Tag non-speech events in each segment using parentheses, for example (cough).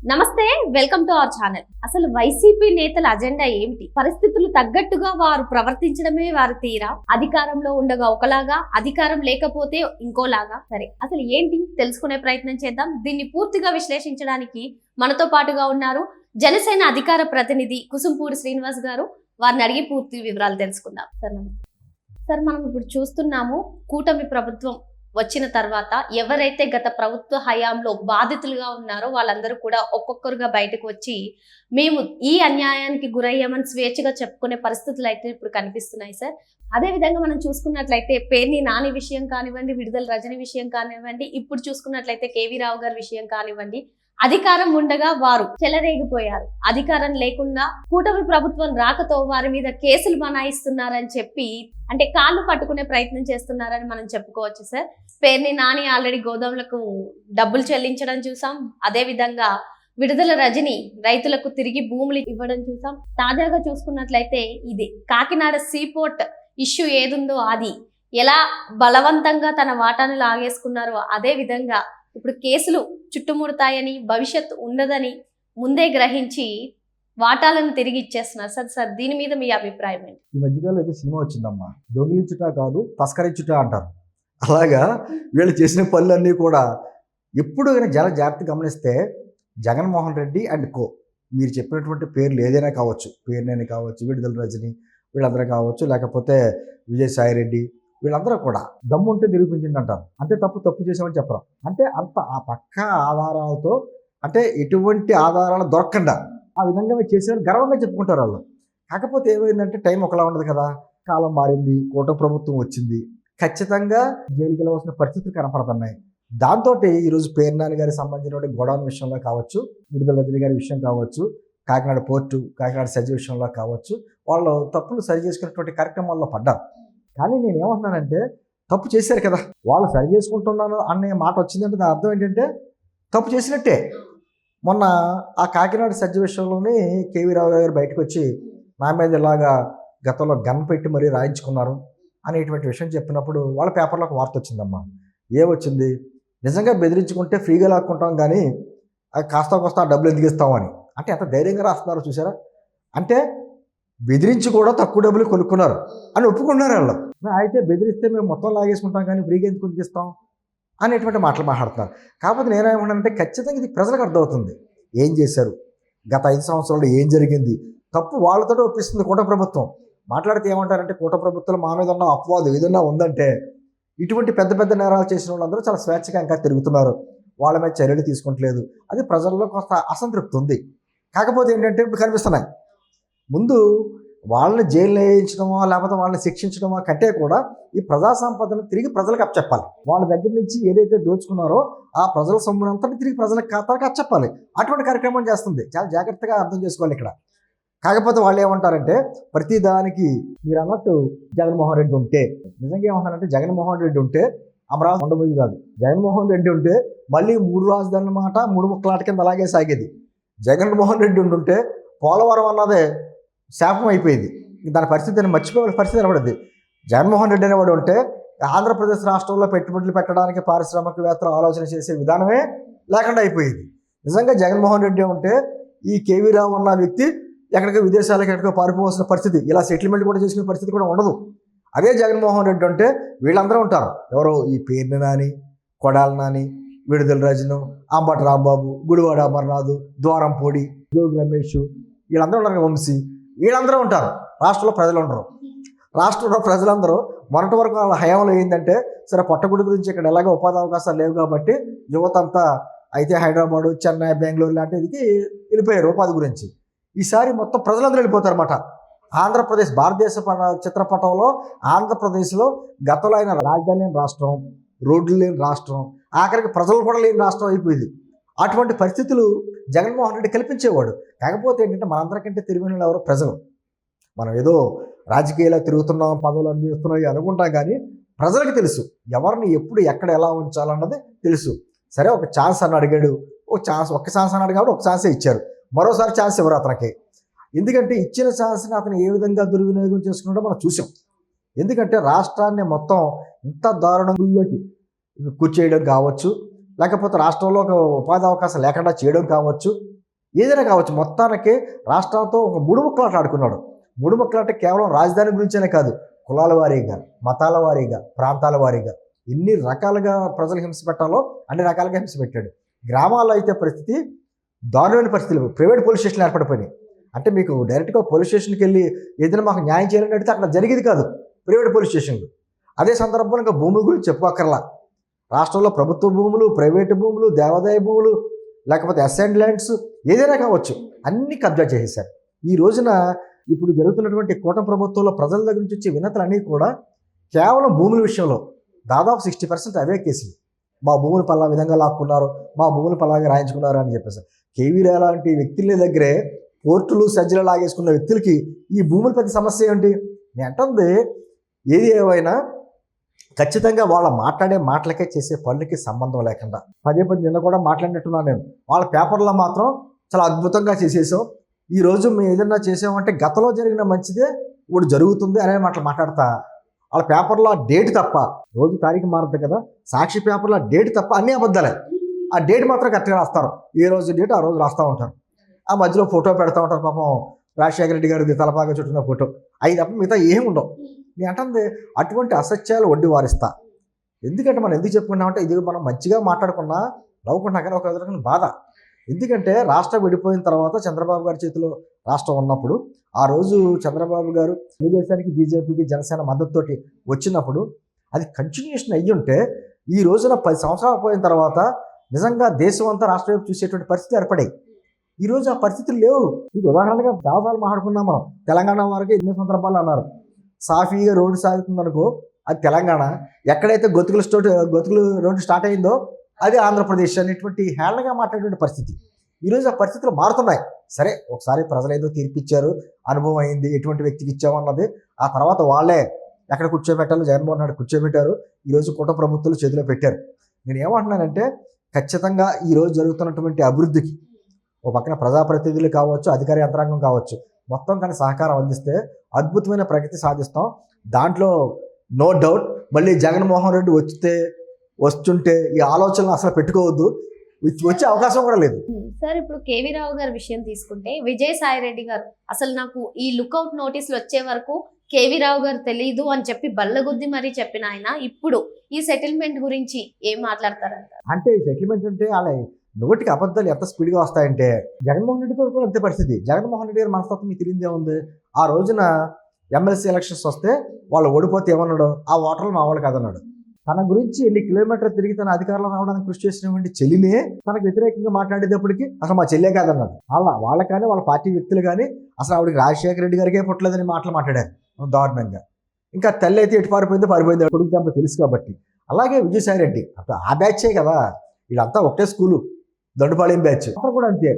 నమస్తే welcome to our channel. అసలు YCP నేతల అజెండా ఏమిటి? పరిస్థితులు తగ్గట్టుగా వారు ప్రవర్తించడమే వారి తీరా? అధికారంలో ఉండగా ఒకలాగా అధికారం లేకపోతే ఇంకోలాగా? సరే అసలు ఏంటి? తెలుసుకునే ప్రయత్నం చేద్దాం. దీన్ని పూర్తిగా విశ్లేషించడానికి మనతో పాటుగా ఉన్నారు జనసేన అధికార ప్రతినిధి కుసుంపూడి శ్రీనివాస్ గారు. వారిని అడిగి పూర్తి వివరాలు తెలుసుకుందాం. సార్ నమస్తే. సార్ మనం ఇప్పుడు చూస్తున్నాము కూటమి ప్రభుత్వం వచ్చిన తర్వాత ఎవరైతే గత ప్రభుత్వ హయాంలో బాధితులుగా ఉన్నారో వాళ్ళందరూ కూడా ఒక్కొక్కరుగా బయటకు వచ్చి మేము ఈ అన్యాయానికి గురయ్యామని స్వేచ్ఛగా చెప్పుకునే పరిస్థితులు అయితే ఇప్పుడు కనిపిస్తున్నాయి సార్. అదే విధంగా మనం చూసుకున్నట్లయితే పేర్ని నాని విషయం కానివ్వండి విడుదల రజని విషయం కానివ్వండి ఇప్పుడు చూసుకున్నట్లయితే కేవీ రావు గారి విషయం కానివ్వండి అధికారం ఉండగా వారు చెలరేగిపోయారు. అధికారం లేకుండా కూటమి ప్రభుత్వం రాకతో వారి మీద కేసులు బనాయిస్తున్నారని చెప్పి అంటే కాళ్ళు పట్టుకునే ప్రయత్నం చేస్తున్నారని మనం చెప్పుకోవచ్చు సార్. పేరుని నాని ఆల్రెడీ గోదాములకు డబ్బులు చెల్లించడం చూసాం. అదే విధంగా విడుదల రజని రైతులకు తిరిగి భూములు ఇవ్వడం చూసాం. తాజాగా చూసుకున్నట్లయితే ఇది కాకినాడ సీపోర్ట్ ఇష్యూ ఏదుందో అది ఎలా బలవంతంగా తన వాటాను లాగేసుకున్నారో అదే విధంగా ఇప్పుడు కేసులు చుట్టుముడతాయని భవిష్యత్తు ఉండదని ముందే గ్రహించి వాటాలను తిరిగి ఇచ్చేస్తున్నారు. సార్ సార్ దీని మీద మీ అభిప్రాయం ఏంటి? ఈ మధ్యకాలంలో ఏదో సినిమా వచ్చిందమ్మా. దొంగిలించుట కాదు తస్కరించుట అంటారు. అలాగా వీళ్ళు చేసిన పనులన్నీ కూడా ఎప్పుడు కానీ జన జాగ్రత్త గమనిస్తే జగన్మోహన్ రెడ్డి అండ్ కో. మీరు చెప్పినటువంటి పేర్లు ఏదైనా కావచ్చు. పేరునైనా కావచ్చు విడుదల రజని వీళ్ళందరూ కావచ్చు లేకపోతే విజయసాయి రెడ్డి వీళ్ళందరూ కూడా దమ్ముంటే నిరూపించింది అంటారు అంటే తప్పు తప్పు చేసామని చెప్పరు. అంటే అంత ఆ పక్క ఆధారాలతో అంటే ఎటువంటి ఆధారాలు దొరకకుండా ఆ విధంగా మీరు చేసేవారు గర్వంగా చెప్పుకుంటారు వాళ్ళు. కాకపోతే ఏమైందంటే టైం ఒకలా ఉండదు కదా. కాలం మారింది కోట ప్రభుత్వం వచ్చింది. ఖచ్చితంగా జైలుకి వెళ్ళవలసిన పరిస్థితులు కనపడుతున్నాయి. దాంతో ఈరోజు పేర్నాని గారికి సంబంధించినటువంటి గోడౌన్ విషయంలో కావచ్చు విడుదల రజని గారి విషయం కావచ్చు కాకినాడ పోర్టు కాకినాడ సజ్జ విషయంలో కావచ్చు వాళ్ళు తప్పులు సరి చేసుకున్నటువంటి కార్యక్రమాల్లో పడ్డారు. కానీ నేను ఏమంటున్నానంటే తప్పు చేశారు కదా వాళ్ళు సరి చేసుకుంటున్నాను అనే మాట వచ్చిందంటే దాని అర్థం ఏంటంటే తప్పు చేసినట్టే. మొన్న ఆ కాకినాడ సజ్జ విషయంలోనే కేవీ రావు గారు బయటకు వచ్చి నా మీద ఇలాగా గతంలో గన్ పెట్టి మరీ రాయించుకున్నారు అనేటువంటి విషయం చెప్పినప్పుడు వాళ్ళ పేపర్లో ఒక వార్త వచ్చిందమ్మా. ఏమొచ్చింది? నిజంగా బెదిరించుకుంటే ఫ్రీగా లాక్కుంటాం కానీ అది కాస్త కోస్త ఆ డబ్బులు ఎందుకు ఇస్తామని అంటే ఎంత ధైర్యంగా రాస్తున్నారో చూసారా అంటే బెదిరించి కూడా తక్కువ డబ్బులు కొనుక్కున్నారు అని ఒప్పుకున్నారు వాళ్ళు అయితే బెదిరిస్తే మేము మొత్తం లాగేసుకుంటాం కానీ ఫ్రీగా ఎందుకు ఎందుకు అనేటువంటి మాటలు మాట్లాడుతున్నారు. కాకపోతే నేనేమన్నానంటే ఖచ్చితంగా ఇది ప్రజలకు అర్థమవుతుంది. ఏం చేశారు? గత ఐదు సంవత్సరాల్లో ఏం జరిగింది? తప్పు వాళ్ళతో ఒప్పిస్తుంది కూట ప్రభుత్వం. మాట్లాడితే ఏమంటారంటే కూట ప్రభుత్వం మా మీద ఉన్న అపవాదం ఏదన్నా ఉందంటే ఇటువంటి పెద్ద పెద్ద నేరాలు చేసిన వాళ్ళందరూ చాలా స్వేచ్ఛగా ఇంకా తిరుగుతున్నారు. వాళ్ళ మీద చర్యలు తీసుకుంటలేదు. అది ప్రజల్లో కొంత అసంతృప్తి ఉంది. కాకపోతే ఏంటంటే ఇప్పుడు కనిపిస్తున్నాయి. ముందు వాళ్ళని జైలు వేయించడమో లేకపోతే వాళ్ళని శిక్షించడమో కంటే కూడా ఈ ప్రజా సంపదను తిరిగి ప్రజలకు అప్పచెప్పాలి. వాళ్ళ దగ్గర నుంచి ఏదైతే దోచుకున్నారో ఆ ప్రజల సొమ్మునంతా తిరిగి ప్రజలకు ఖాతాలకు అప్పచెప్పాలి. అటువంటి కార్యక్రమం చేస్తుంది. చాలా జాగ్రత్తగా అర్థం చేసుకోవాలి ఇక్కడ. కాకపోతే వాళ్ళు ఏమంటారంటే ప్రతి దానికి మీరు అన్నట్టు జగన్మోహన్ రెడ్డి ఉంటే నిజంగా ఏమంటారంటే జగన్మోహన్ రెడ్డి ఉంటే అమరావతి ఉండబోయేది కాదు. జగన్మోహన్ రెడ్డి ఉంటే మళ్ళీ మూడు రాజధానుల మాట మూడు ముక్కలాట కింద అలాగే సాగేది. జగన్మోహన్ రెడ్డి ఉంటే పోలవరం అన్నదే శాపం అయిపోయింది. దాని పరిస్థితిని మర్చిపోయే పరిస్థితి నిలబడింది. జగన్మోహన్ రెడ్డి అనేవాడు ఉంటే ఆంధ్రప్రదేశ్ రాష్ట్రంలో పెట్టుబడులు పెట్టడానికి పారిశ్రామికవేత్తలు ఆలోచన చేసే విధానమే లేకుండా అయిపోయింది. నిజంగా జగన్మోహన్ రెడ్డి ఉంటే ఈ కేవీ రావు అన్న వ్యక్తి ఎక్కడికో విదేశాలకు ఎక్కడికో పారిపోవాల్సిన పరిస్థితి. ఇలా సెటిల్మెంట్ కూడా చేసుకునే పరిస్థితి కూడా ఉండదు. అదే జగన్మోహన్ రెడ్డి అంటే వీళ్ళందరూ ఉంటారు. ఎవరో ఈ పేర్ని నాని కొడాల నాని విడుదల రజను అంబటి రాంబాబు గుడివాడ అమర్నాథ్ ద్వారంపూడి జోగి రమేష్ వీళ్ళందరూ ఉన్నారు వంశీ. వీళ్ళందరూ ఉంటారు. రాష్ట్రంలో ప్రజలు ఉండరు. రాష్ట్రంలో ప్రజలందరూ మొన్నటి వరకు వాళ్ళ హయాంలో ఏంటంటే సరే పొట్టగుడి గురించి ఇక్కడ ఎలాగో ఉపాధి అవకాశాలు లేవు కాబట్టి యువత అంతా అయితే హైదరాబాద్ చెన్నై బెంగళూరు లాంటిదికి వెళ్ళిపోయారు ఉపాధి గురించి. ఈసారి మొత్తం ప్రజలందరూ వెళ్ళిపోతారనమాట ఆంధ్రప్రదేశ్ భారతదేశ చిత్రపటంలో ఆంధ్రప్రదేశ్లో గతంలో అయిన రాజధాని లేని రాష్ట్రం రోడ్లు లేని రాష్ట్రం ఆఖరికి ప్రజలు కూడా లేని రాష్ట్రం అయిపోయింది. అటువంటి పరిస్థితులు జగన్మోహన్ రెడ్డి కల్పించేవాడు. కాకపోతే ఏంటంటే మనందరికంటే తిరిగిన ఎవరు ప్రజలు. మనం ఏదో రాజకీయాల్లో తిరుగుతున్నాం పదవులు అనుభవిస్తున్నాం అనుకుంటాం కానీ ప్రజలకు తెలుసు. ఎవరిని ఎప్పుడు ఎక్కడ ఎలా ఉంచాలన్నది తెలుసు. సరే ఒక ఛాన్స్ అని అడిగాడు. ఒక ఛాన్స్ ఒక్క ఛాన్స్ అన్నాడు అడిగాడు ఒక ఛాన్సే ఇచ్చారు. మరోసారి ఛాన్స్ ఇవ్వరు అతనికి. ఎందుకంటే ఇచ్చిన ఛాన్స్ని అతను ఏ విధంగా దుర్వినియోగం చేసుకున్నాడో మనం చూసాం. ఎందుకంటే రాష్ట్రాన్ని మొత్తం ఇంత దారుణంలోకి కూర్చేయడం కావచ్చు లేకపోతే రాష్ట్రంలో ఒక ఉపాధి అవకాశం లేకుండా చేయడం కావచ్చు ఏదైనా కావచ్చు. మొత్తానికి రాష్ట్రంతో ఒక మూడు ముక్కలాట ఆడుకున్నాడు. మూడు ముక్కలాట కేవలం రాజధాని గురించేనే కాదు కులాల వారీగా మతాల వారీగా ప్రాంతాల వారీగా. ఎన్ని రకాలుగా ప్రజలు హింస పెట్టాలో అన్ని రకాలుగా హింస పెట్టాడు. గ్రామాల్లో అయితే పరిస్థితి దారుణమైన పరిస్థితులు ప్రైవేట్ పోలీస్ స్టేషన్లు ఏర్పడిపోయినాయి. అంటే మీకు డైరెక్ట్గా పోలీస్ స్టేషన్కి వెళ్ళి ఏదైనా మాకు న్యాయం చేయాలని అడిగితే అక్కడ జరిగేది కాదు ప్రైవేట్ పోలీస్ స్టేషన్లు. అదే సందర్భంలో ఇంకా భూముల గురించి చెప్పుకోకర్లా రాష్ట్రంలో ప్రభుత్వ భూములు ప్రైవేటు భూములు దేవాదాయ భూములు లేకపోతే అసెంట్ ల్యాండ్స్ ఏదైనా కావచ్చు అన్ని కబ్జా చేసేశారు. ఈ రోజున ఇప్పుడు జరుగుతున్నటువంటి కూటమి ప్రభుత్వంలో ప్రజల దగ్గర నుంచి వచ్చే వినతులు అన్నీ కూడా కేవలం భూముల విషయంలో దాదాపు సిక్స్టీ పర్సెంట్ అవే కేసులు. మా భూములు పలా విధంగా లాక్కున్నారు మా భూములు పలాగా రాయించుకున్నారు అని చెప్పేసి. కేవీ లాంటి వ్యక్తుల దగ్గరే కోర్టులు సజ్జలు లాగేసుకున్న వ్యక్తులకి ఈ భూముల పెద్ద సమస్య ఏంటి? నేను అంటుంది ఏది ఏమైనా ఖచ్చితంగా వాళ్ళ మాట్లాడే మాటలకే చేసే పనులకి సంబంధం లేకుండా. పదే పది నిన్న కూడా మాట్లాడినట్టున్నాను నేను. వాళ్ళ పేపర్లో మాత్రం చాలా అద్భుతంగా చేసేసాం ఈ రోజు మేము ఏదైనా చేసామంటే గతంలో జరిగిన మంచిదే ఇప్పుడు జరుగుతుంది అనే మాటలు మాట్లాడతా. వాళ్ళ పేపర్లో ఆ డేట్ తప్ప రోజు తారీఖు మారుద్ది కదా సాక్షి పేపర్లో ఆ డేట్ తప్ప అన్నీ అబద్ధాలే. ఆ డేట్ మాత్రం కరెక్ట్గా రాస్తారు. ఏ రోజు డేట్ ఆ రోజు రాస్తూ ఉంటారు. ఆ మధ్యలో ఫోటో పెడతా ఉంటారు పాపం రాజశేఖర రెడ్డి గారిది తలపాగా చుట్టిన ఫోటో. అవి తప్ప మిగతా ఏమి ఉండవు నేను అంటుంది అటువంటి అసత్యాలు వడ్డీ వారిస్తా. ఎందుకంటే మనం ఎందుకు చెప్పుకున్నామంటే ఇది మనం మంచిగా మాట్లాడుకున్నా నవ్వుకున్నా కానీ ఒక విధమైన బాధ. ఎందుకంటే రాష్ట్రం విడిపోయిన తర్వాత చంద్రబాబు గారి చేతిలో రాష్ట్రం ఉన్నప్పుడు ఆ రోజు చంద్రబాబు గారు తెలుగుదేశానికి బీజేపీకి జనసేన మద్దతుతోటి వచ్చినప్పుడు అది కంటిన్యూషన్ అయ్యి ఉంటే ఈ రోజున పది సంవత్సరాలు పోయిన తర్వాత నిజంగా దేశం అంతా రాష్ట్రం వైపు చూసేటువంటి పరిస్థితి ఏర్పడాయి. ఈ రోజు ఆ పరిస్థితులు లేవు. మీకు ఉదాహరణగా చాలాసార్లు మాట్లాడుకున్నాం మనం. తెలంగాణ వారికి ఎన్ని సందర్భాలు అన్నారు. సాఫీగా రోడ్డు సాగుతుంది అనుకో అది తెలంగాణ. ఎక్కడైతే గొతుకులు స్టోట్ గొతుకులు రోడ్డు స్టార్ట్ అయిందో అది ఆంధ్రప్రదేశ్ అనేటువంటి హేళనగా మాట్లాడేటువంటి పరిస్థితి. ఈరోజు ఆ పరిస్థితులు మారుతున్నాయి. సరే ఒకసారి ప్రజలు ఏదో తీర్పిచ్చారు అనుభవం అయింది ఎటువంటి వ్యక్తికి ఇచ్చామన్నది ఆ తర్వాత వాళ్ళే ఎక్కడ కూర్చోబెట్టాలో జగన్మోహన్ రెడ్డి కూర్చోబెట్టారు ఈరోజు కూట ప్రభుత్వాలు చేతిలో పెట్టారు. నేను ఏమంటున్నానంటే ఖచ్చితంగా ఈరోజు జరుగుతున్నటువంటి అభివృద్ధికి ఓ పక్కన ప్రజాప్రతినిధులు కావచ్చు అధికార యంత్రాంగం కావచ్చు మొత్తం కానీ సహకారం అందిస్తే అద్భుతమైన ప్రగతి సాధిస్తాం. దాంట్లో నో డౌట్ మళ్ళీ జగన్మోహన్ రెడ్డి వచ్చితే వస్తుంటే ఈ ఆలోచనలు అసలు పెట్టుకోవద్దు. వచ్చి- అవకాశం కూడా లేదు. సార్ ఇప్పుడు కేవీ రావు గారి విషయం తీసుకుంటే విజయసాయి రెడ్డి గారు అసలు నాకు ఈ లుకౌట్ నోటీసులు వచ్చే వరకు కేవీ రావు గారు తెలీదు అని చెప్పి బల్లగుద్ది మరీ చెప్పిన ఆయన ఇప్పుడు ఈ సెటిల్మెంట్ గురించి ఏం మాట్లాడతారంట అంటే సెటిల్మెంట్ అంటే వాళ్ళ నోటికి అబద్ధాలు ఎంత స్పీడ్గా వస్తాయంటే జగన్మోహన్ రెడ్డి గారు కూడా అంతే పరిస్థితి. జగన్మోహన్ రెడ్డి గారి మనస్తత్వం మీకు తెలియదే ఉంది. ఆ రోజున ఎమ్మెల్సీ ఎలక్షన్స్ వస్తే వాళ్ళు ఓడిపోతే ఏమన్నాడు? ఆ ఓటర్లు మా వాళ్ళు కాదన్నాడు. తన గురించి ఎన్ని కిలోమీటర్లు తిరిగి తన అధికారంలో రావడానికి కృషి చేసినటువంటి చెల్లినే తనకు వ్యతిరేకంగా మాట్లాడేటప్పటికి అసలు మా చెల్లె కాదన్నాడు. వాళ్ళ వాళ్ళ కానీ వాళ్ళ పార్టీ వ్యక్తులు కానీ అసలు ఆవిడకి రాజశేఖర రెడ్డి గారికే పుట్టలేదని మాటలు మాట్లాడారు. దారుణంగా. ఇంకా తల్లి అయితే ఎటు పారిపోయిందో పారిపోయింది కొడుకు దెబ్బ తెలుసు కాబట్టి. అలాగే విజయసాయి రెడ్డి. అప్పుడు ఆ బ్యాచే కదా. వీళ్ళంతా ఒకటే స్కూలు. దండుపాళెం బ్యాచ్. అతను కూడా అంతే.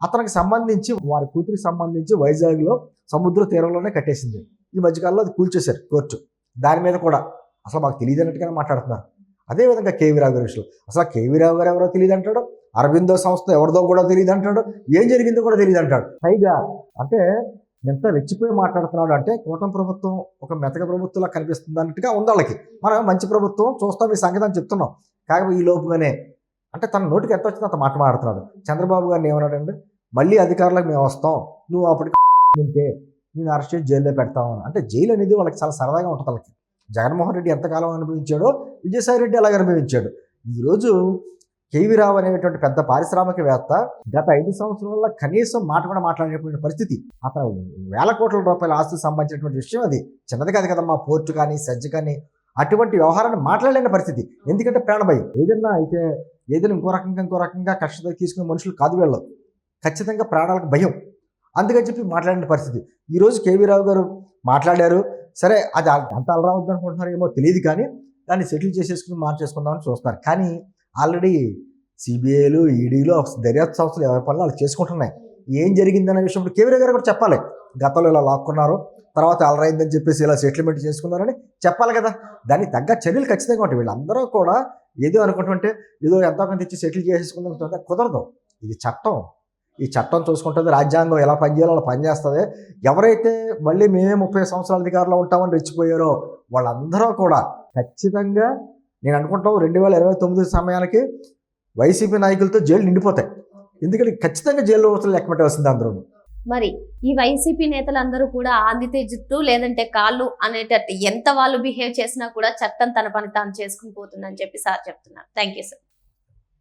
అతనికి సంబంధించి వారి కూతురికి సంబంధించి వైజాగ్లో సముద్ర తీరంలోనే కట్టేసింది. ఈ మధ్యకాలంలో అది కూల్చేశారు కోర్టు. దాని మీద కూడా అసలు మాకు తెలియదు అన్నట్టుగానే మాట్లాడుతున్నారు అదేవిధంగా కేవీ రావు గారి విషయంలో. అసలు కేవీ రావు గారు ఎవరో తెలియదు అంటాడు అరవిందో సంస్థ ఎవరిదో కూడా తెలియదు అంటాడు ఏం జరిగిందో కూడా తెలియదు అంటాడు పైగా అంటే ఎంత రెచ్చిపోయి మాట్లాడుతున్నాడు అంటే కూటమి ప్రభుత్వం ఒక మెతక ప్రభుత్వంలా కనిపిస్తుంది అన్నట్టుగా ఉంది వాళ్ళకి. మనం మంచి ప్రభుత్వం చూస్తాం ఈ సంగతి అని చెప్తున్నాం. కాకపోతే ఈ లోపుగానే అంటే తన నోటికి ఎంత వచ్చిందో అంత మాట మాడుతున్నాడు చంద్రబాబు గారిని ఏమన్నాడంటే మళ్ళీ అధికారులకు మేము వస్తాం. నువ్వు అప్పటికి (laughs) ఉంటే నేను అరెస్ట్ చేసి జైల్లో పెడతామని అంటే జైలు అనేది వాళ్ళకి చాలా సరదాగా ఉంటుంది వాళ్ళకి. జగన్మోహన్ రెడ్డి ఎంతకాలం అనుభవించాడో విజయసాయి రెడ్డి అలాగే అనుభవించాడు. ఈరోజు కేవీ రావు అనేటువంటి పెద్ద పారిశ్రామికవేత్త గత ఐదు సంవత్సరాల కనీసం మాట కూడా మాట్లాడేటువంటి పరిస్థితి. అతను వేల కోట్ల రూపాయల ఆస్తులకు సంబంధించినటువంటి విషయం అది. చిన్నది కాదు కదమ్మా పోర్టు కానీ సజ్జ కానీ అటువంటి వ్యవహారాన్ని మాట్లాడలేని పరిస్థితి. ఎందుకంటే ప్రాణభయం ఏదన్నా అయితే ఏదైనా ఇంకో రకంగా ఇంకో రకంగా కష్టత తీసుకునే మనుషులు కాదు వీళ్ళు. ఖచ్చితంగా ప్రాణాలకు భయం. అందుకని చెప్పి మాట్లాడిన పరిస్థితి. ఈరోజు కేవీ రావు గారు మాట్లాడారు. సరే అది అంత అలరావద్దు అనుకుంటున్నారు ఏమో తెలియదు కానీ దాన్ని సెటిల్ చేసేసుకుని మార్చేసుకుందామని చూస్తున్నారు. కానీ ఆల్రెడీ సిబిఐలు ఈడీలు దర్యాప్తు సంస్థలు ఎవరి పనులు వాళ్ళు చేసుకుంటున్నాయి. ఏం జరిగిందనే విషయం ఇప్పుడు కేవీరావు గారు కూడా చెప్పాలి. గతంలో ఇలా లాక్కున్నారు తర్వాత అలరైందని చెప్పేసి ఇలా సెటిల్మెంట్ చేసుకున్నారని చెప్పాలి కదా. దానికి తగ్గ చర్యలు ఖచ్చితంగా ఉంటాయి. వీళ్ళందరూ కూడా ఏదో అనుకుంటుంటే ఏదో ఎంతో కొంత ఇచ్చి సెటిల్ చేసేసుకుంటే కుదరదు. ఇది చట్టం. ఈ చట్టం చూసుకుంటుంది రాజ్యాంగం ఎలా పనిచేయాలో అలా పనిచేస్తుంది. ఎవరైతే మళ్ళీ మేమే ముప్పై సంవత్సరాల అధికారంలో ఉంటామని రెచ్చిపోయారో వాళ్ళందరూ కూడా ఖచ్చితంగా నేను అనుకుంటాం రెండు వేల ఇరవై తొమ్మిది సమయానికి వైసీపీ నాయకులతో జైలు నిండిపోతాయి. ఎందుకంటే ఖచ్చితంగా జైల్లో వస్తువులు లెక్క పెట్టవలసింది అందరూ మరి ఈ వైసీపీ నేతలందరూ కూడా అందితే జుట్టు లేదంటే కాళ్ళు అనేటట్టు ఎంత వాళ్ళు బిహేవ్ చేసినా కూడా చట్టం తన పని తాను చేసుకుని పోతుందని చెప్పి సార్ చెప్తున్నారు. Thank you sir.